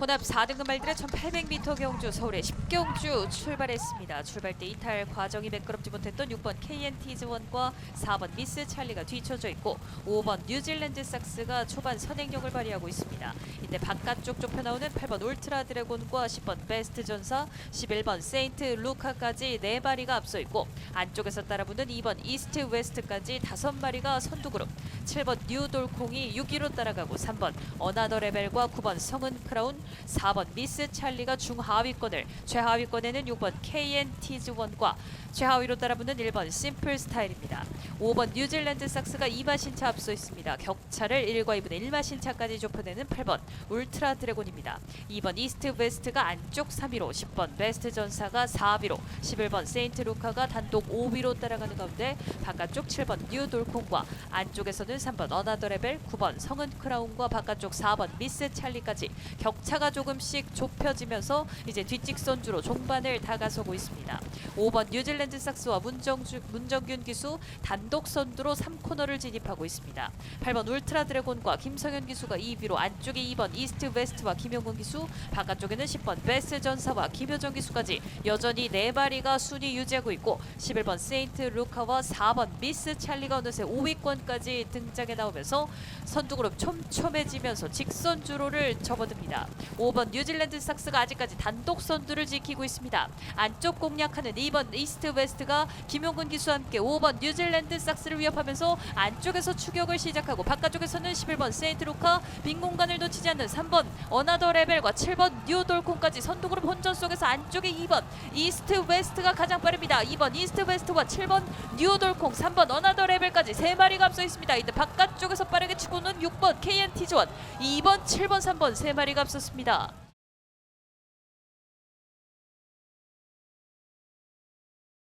혼합 4등급 말들의 1800m 경주 서울의 10경주 출발했습니다. 출발 때 이탈 과정이 매끄럽지 못했던 6번 KNT즈원과 4번 미스 찰리가 뒤쳐져 있고 5번 뉴질랜드 삭스가 초반 선행력을 발휘하고 있습니다. 이때 바깥쪽 좁혀 나오는 8번 울트라 드래곤과 10번 베스트 전사, 11번 세인트 루카까지 4마리가 앞서 있고 안쪽에서 따라붙는 2번 이스트 웨스트까지 5마리가 선두 그룹, 7번 뉴돌콩이 6위로 따라가고 3번 어나더 레벨과 9번 성은 크라운, 4번 미스 찰리가 중하위권을, 최하위권에는 6번 KNT즈원과 최하위로 따라붙는 1번 심플 스타일입니다. 5번 뉴질랜드 삭스가 2마신차 앞서 있습니다. 격차를 1과 2분의 1마신차까지 좁혀내는 8번 울트라 드래곤입니다. 2번 이스트 웨스트가 안쪽 3위로 10번 베스트 전사가 4위로 11번 세인트 루카가 단독 5위로 따라가는 가운데 바깥쪽 7번 뉴 돌콩과 안쪽에서는 3번 어나더 레벨 9번 성은 크라운과 바깥쪽 4번 미스 찰리까지 격차 가 조금씩 좁혀지면서 이제 뒷직선주로 종반을 다가서고 있습니다. 5번 뉴질랜드 삭스와 문정주, 문정균 기수 단독 선두로 3코너를 진입하고 있습니다. 8번 울트라 드래곤과 김성현 기수가 2위로 안쪽에 2번 이스트 웨스트와 김용근 기수 바깥쪽에는 10번 베스 전사와 김효정 기수까지 여전히 네 마리가 순위 유지하고 있고 11번 세인트 루카와 4번 미스 찰리가 어느새 5위권까지 등장해 나오면서 선두그룹 촘촘해지면서 직선 주로를 접어듭니다. 5번 뉴질랜드 삭스가 아직까지 단독 선두를 지키고 있습니다. 안쪽 공략하는 2번 이스트 웨스트가 김용근 기수와 함께 5번 뉴질랜드 삭스를 위협하면서 안쪽에서 추격을 시작하고 바깥쪽에서는 11번 세인트 루카 빈 공간을 놓치지 않는 3번 어나더 레벨과 7번 뉴 돌콘까지 선두그룹 혼전 속에서 안쪽에 2번 이스트 웨스트가 가장 빠릅니다. 2번 이스트 웨스트와 7번 뉴 돌콩 3번 어나더 레벨 까지 세 마리가 앞서 있습니다. 이때 바깥쪽에서 빠르게 치고는 6번 KNT 지원 2번 7번 3번 세 마리가 앞섰습니다.